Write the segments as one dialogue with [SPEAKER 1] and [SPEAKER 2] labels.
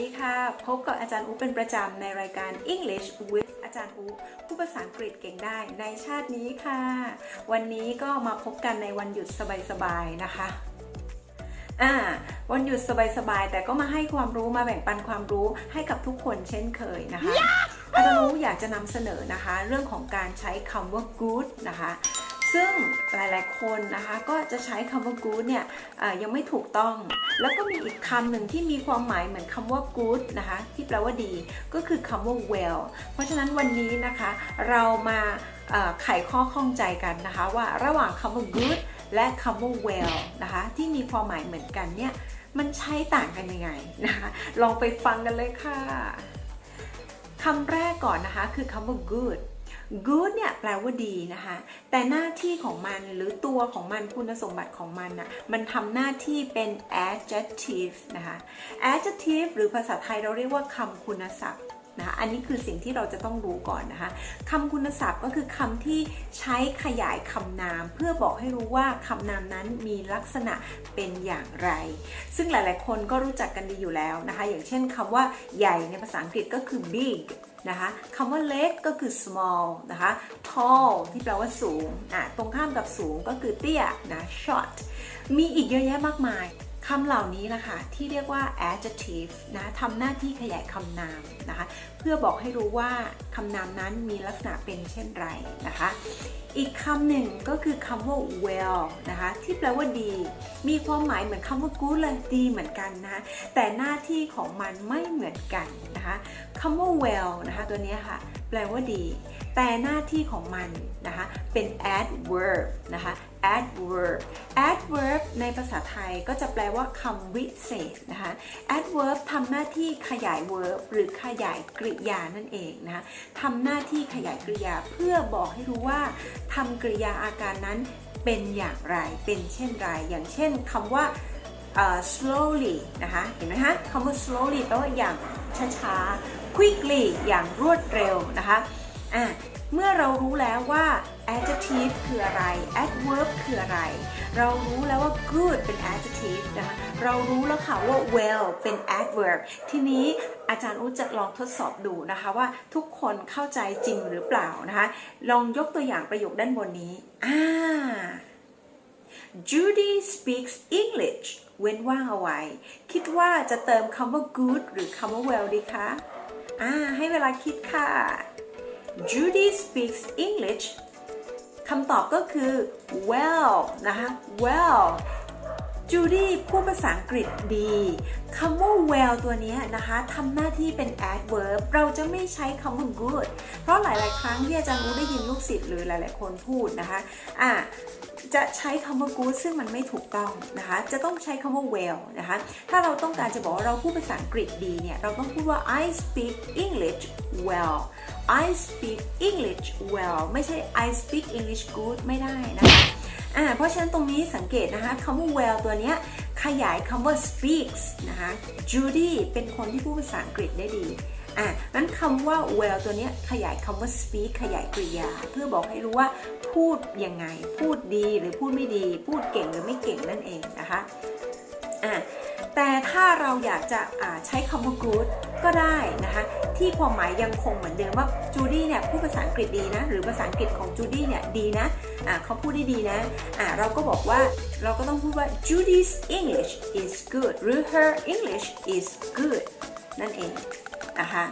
[SPEAKER 1] ดีค่ะ พบกับอาจารย์อูเป็นประจำในรายการ English with อาจารย์อูผู้ภาษาอังกฤษเก่งได้ในชาตินี้ค่ะ วันนี้ก็มาพบกันในวันหยุดสบายๆนะคะอ่าวันหยุดสบายๆแต่ก็มาให้ความรู้มาแบ่งปันความรู้ให้กับทุกคนเช่นเคยนะคะ อาจารย์รู้อยากจะนำเสนอนะคะ เรื่องของการใช้คำว่า good นะคะ ซึ่งหลายๆคนนะคะก็จะใช้คำว่า good เนี่ยยังไม่ถูกต้อง แล้วก็มีอีกคำหนึ่งที่มีความหมายเหมือนคำว่า good นะคะที่แปลว่าดี ก็คือคำว่า well เพราะฉะนั้นวันนี้นะคะเรามาไขข้อข้องใจกันนะคะ ว่าระหว่างคำว่า good และคำว่า well นะคะที่มีความหมายเหมือนกันเนี่ยมันใช้ต่างกันยังไงนะคะลองไปฟังกันเลยค่ะคำแรกก่อนนะคะคือคำว่า good good เนี่ยแปลว่าดีนะคะ แต่หน้าที่ของมันหรือตัวของมันคุณสมบัติของมันน่ะมันทำหน้าที่เป็น adjective นะคะ adjective หรือภาษาไทยเราเรียกว่าคำคุณศัพท์นะคะอันนี้คือสิ่งที่เราจะต้องรู้ก่อนนะคะคำคุณศัพท์ก็คือคำที่ใช้ขยายคำนาม เพื่อบอกให้รู้ว่าคำนามนั้นมีลักษณะเป็นอย่างไร ซึ่งหลายๆ คนก็รู้จักกันดีอยู่แล้วนะคะ อย่างเช่นคำว่าใหญ่ในภาษาอังกฤษก็คือ big นะคะคำว่าเล็กก็คือ small นะคะ tall ที่แปลว่าสูงอะตรงข้ามกับสูงก็คือเตี้ยนะ short มีอีกเยอะแยะมากมาย คำเหล่านี้นะคะที่เรียกว่า adjective นะทำหน้าที่ขยายคำนามนะคะ เพื่อบอกให้รู้ว่าคำนามนั้นมีลักษณะเป็นเช่นไรนะคะ อีกคำหนึ่งก็คือคำว่า well นะคะ ที่แปลว่าดี มีความหมายเหมือนคำว่า good เลยดีเหมือนกันนะะแต่หน้าที่ของมันไม่เหมือนกันนะคะคำว่า well นะคะตัวนี้ค่ะ แปลว่าดี แต่หน้าที่ของมันนะคะเป็น adverb นะคะ adverb adverb ในภาษาไทยก็จะแปลว่าคำวิเศษนะคะ adverb ทำหน้าที่ขยาย verb หรือขยายกริยานั่นเองนะคะทำหน้าที่ขยายกริยาเพื่อบอกให้รู้ว่าทำกริยาอาการนั้นเป็นอย่างไร เป็นเช่นไร อย่างเช่นคำว่าเอ่อ slowly นะคะ เห็นไหมคะคำว่า slowly แปลว่าอย่างช้าๆ quickly อย่างรวดเร็วนะคะ อะเมื่อเรารู้แล้วว่า adjective คืออะไร adverb คืออะไร เรารู้แล้วว่า good เป็น adjective นะคะ เรารู้แล้วค่ะว่า well เป็น adverb ทีนี้อาจารย์อุ้จะลองทดสอบดูนะคะว่าทุกคนเข้าใจจริงหรือเปล่านะคะ ลองยกตัวอย่างประโยคด้านบนนี้ อ่า Judy speaks English เว้นว่างเอาไว้ คิดว่าจะเติมคำว่า good หรือคำว่า well ดีคะ อ่า ให้เวลาคิดค่ะ Judy speaks English คำตอบก็คือ well นะคะ well จูดี้พูดภาษาอังกฤษดีคำว่า well ตัวนี้นะคะทำหน้าที่เป็น adverb เราจะไม่ใช้คำว่า good เพราะหลาย ๆ ครั้งที่อาจารย์รู้ได้ยินลูกศิษย์หรือหลาย ๆ คนพูดนะคะอะ จะใช้คำว่า good ซึ่งมันไม่ถูกต้องนะคะ จะต้องใช้คำว่า well นะคะ ถ้าเราต้องการจะบอกว่าเราพูดภาษาอังกฤษดีเนี่ย เราต้องพูดว่า I speak English well I speak English well ไม่ใช่ I speak English good ไม่ได้นะคะอ่าเพราะฉะนั้นตรงนี้สังเกตนะคะคำว่า well ตัวเนี้ยขยายคำว่า speaks นะคะ Judy เป็นคนที่พูดภาษาอังกฤษได้ดี อะนั้นคำว่า well ตัวนี้ขยายคำว่า speak ขยายกริยา เพื่อบอกให้รู้ว่าพูดยังไง พูดดีหรือพูดไม่ดี พูดเก่งหรือไม่เก่งนั่นเองนะคะอะแต่ถ้าเราอยากจะใช้คำว่า good ก็ได้นะคะที่ความหมายยังคงเหมือนเดิมว่าจูดี้เนี่ยพูดภาษาอังกฤษดีนะ หรือภาษาอังกฤษของจูดี้เนี่ยดีนะอ่าเขาพูดได้ดีนะอ่าเราก็บอกว่าเราก็ต้องพูดว่า Judy's English is good หรือ her English is good นั่นเอง นะคะ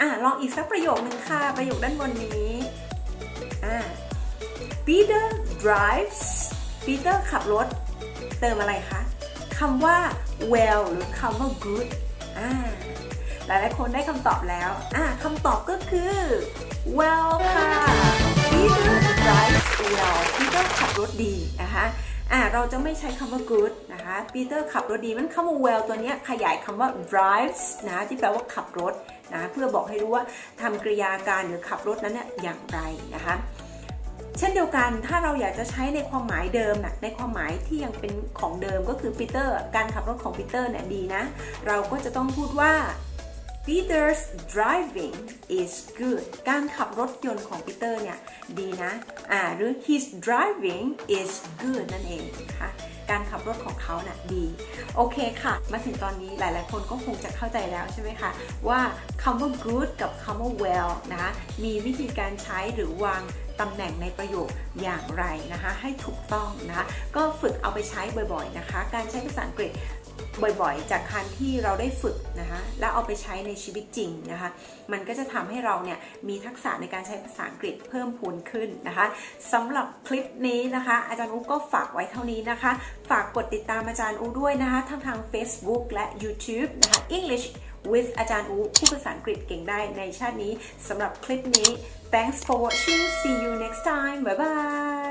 [SPEAKER 1] อ่าลองอีกสักประโยคนึงค่ะ ประโยคด้านบนนี้อ่า Peter drives Peter ขับรถ เติมอะไรคะคำว่า well หรือคำว่า good อ่าหลายๆคนได้คำตอบแล้วอ่าคำตอบก็คือ well ค่ะ Peter drives well Peter ขับรถดีนะคะ อ่าเราจะไม่ใช้คำว่า good นะคะ Peter ขับรถดี มันคำว่า well ตัวนี้ขยายคำว่า drives นะที่แปลว่าขับรถนะเพื่อบอกให้รู้ว่าทำกริยาการหรือขับรถนั้นเนี่ยอย่างไรนะคะเช่นเดียวกันถ้าเราอยากจะใช้ในความหมายเดิมนะในความหมายที่ยังเป็นของเดิมก็คือปีเตอร์การขับรถของปีเตอร์เนี่ยดีนะ เราก็จะต้องพูดว่า Peter's driving is good การขับรถยนต์ของปีเตอร์เนี่ย ดีนะ อ่า หรือ his driving is good นั่นเองนะคะการขับรถของเขาน่ะดี โอเคค่ะ มาถึงตอนนี้หลาย ๆ คนก็คงจะเข้าใจแล้วใช่ไหมคะ ว่าคำว่า good กับคำว่า well นะคะมีวิธีการใช้หรือวางตำแหน่งในประโยคอย่างไรนะคะ ให้ถูกต้องนะคะ ก็ฝึกเอาไปใช้บ่อย ๆ นะคะ การใช้ภาษาอังกฤษ บ่อยๆ จากการที่เราได้ฝึกนะคะแล้วเอาไปใช้ในชีวิตจริงนะคะมันก็จะทำให้เราเนี่ยมีทักษะในการใช้ภาษาอังกฤษเพิ่มพูนขึ้นนะคะสำหรับคลิปนี้นะคะ อาจารย์อุ๊ก็ฝากไว้เท่านี้นะคะ ฝากกดติดตามอาจารย์อูด้วยนะคะทั้งทาง Facebook และ YouTube นะคะ English with อาจารย์อูผู้ภาษาอังกฤษเก่งได้ในชาตินี้สำหรับคลิปนี้ thanks for watching see you next time bye bye